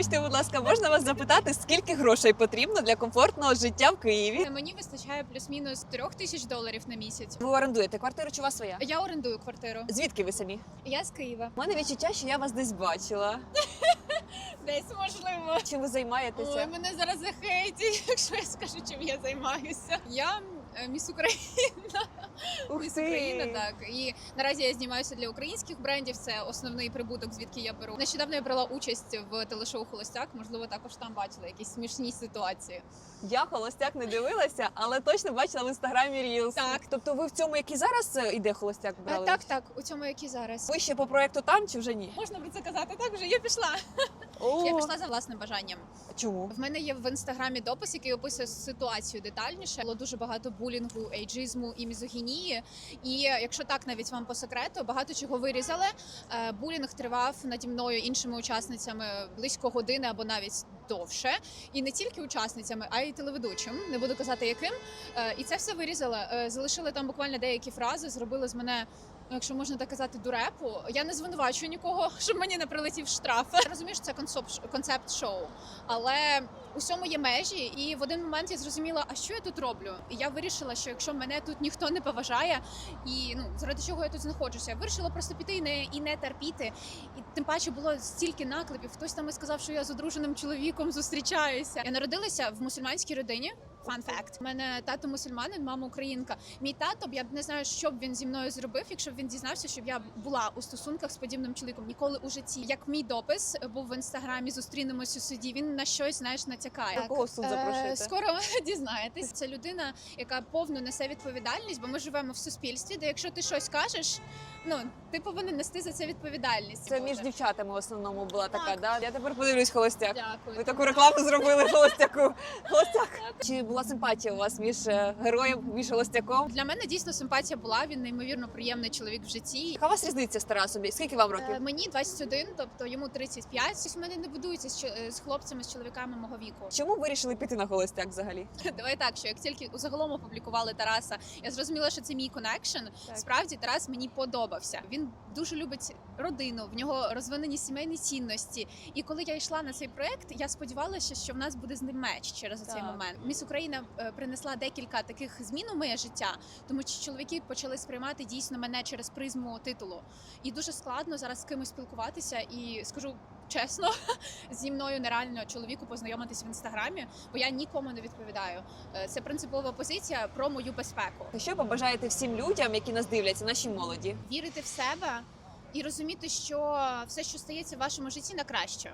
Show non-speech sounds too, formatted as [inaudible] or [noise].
Вибачте, будь ласка, можна вас запитати, скільки грошей потрібно для комфортного життя в Києві? Мені вистачає плюс-мінус трьох тисяч доларів на місяць. Ви орендуєте квартиру чи у вас своя? Я орендую квартиру. Звідки ви самі? Я з Києва. У мене відчуття, що я вас десь бачила. [laughs] Десь можливо. Чим ви займаєтеся? Ой, мене зараз захейтять, [laughs] якщо я скажу, чим я займаюся. Я е, міс Україна. Міс ти! Так. І наразі я знімаюся для українських брендів. Це основний прибуток, звідки я беру. Нещодавно я брала участь в телешоу Холостяк. Можливо, також там бачила якісь смішні ситуації. Я холостяк не дивилася, але точно бачила в інстаграмі Reels. Так. Тобто ви в цьому, який зараз е, іде холостяк, А, брали? так, так, у цьому які зараз. Ви ще по проекту там чи вже ні? Можна про це казати? Так вже я пішла. О, [laughs] Я пішла за власним бажанням. Чому? В мене є в інстаграмі допис, який описує ситуацію детальніше. Було дуже багато булінгу, ейджизму і мізогінії. І якщо так навіть вам по секрету, багато чого вирізали. Е, Булінг тривав наді мною іншими учасницями близько години або навіть довше. І не тільки учасницями, а й телеведучим. Не буду казати яким. Е, І це все вирізали. Е, Залишили там буквально деякі фрази, зробили з мене. ну, Якщо можна так казати, дурепу, я не звинувачую нікого, [laughs] щоб мені не прилетів штраф. Я розумію, що це концепт шоу, але усьому є межі. І в один момент я зрозуміла, а що я тут роблю? І я вирішила, що якщо мене тут ніхто не поважає, і ну заради чого я тут знаходжуся, я вирішила просто піти і не і не терпіти. І тим паче було стільки наклепів. Хтось там і сказав, що я з одруженим чоловіком зустрічаюся. Я народилася в мусульманській родині. Фан факт. У мене тато мусульманин, мама українка. Мій тато б я б не знаю, що б він зі мною зробив, якщо б він дізнався, щоб я була у стосунках з подібним чоловіком. Ніколи у житті. Як мій допис був в інстаграмі, зустрінемось у суді. Він на щось знаєш натякає. До кого в суд Е, запрошуєте? Скоро [laughs] дізнаєтесь. Це людина, яка повно несе відповідальність, бо ми живемо в суспільстві, де якщо ти щось кажеш, ну ти повинен нести за це відповідальність. Це між дівчатами в основному була така, да? Я тепер подивлюсь холостяк. Дякую. Ви таку рекламу зробили холостяку. Холостяк. Чи була симпатія у вас між е, героєм, між холостяком? Для мене дійсно симпатія була. Він неймовірно приємний чоловік в житті. Яка у вас різниця стара собі? Скільки вам років? Е, Мені 21, тобто йому 35. Щось в мене не будується з, е, з хлопцями, з чоловіками мого віку. Чому вирішили піти на холостяк взагалі? [laughs] Давай так, що як тільки загалом опублікували Тараса, я зрозуміла, що це мій коннекшн. Справді Тарас мені подобався. Він дуже любить родину, в нього розвинені сімейні цінності. І коли я йшла на цей проект, я сподівалася, що в нас буде з ним меч через цей момент. Міс Україна е, принесла декілька таких змін у моє життя, тому що чоловіки почали сприймати дійсно мене через призму титулу. І дуже складно зараз з кимось спілкуватися. І скажу чесно, [laughs] зі мною нереально чоловіку познайомитись в інстаграмі, бо я нікому не відповідаю. Е, Це принципова позиція про мою безпеку. Що побажаєте всім людям, які нас дивляться, наші молоді? Вірити в себе і розуміти, що все, що стається в вашому житті, на краще.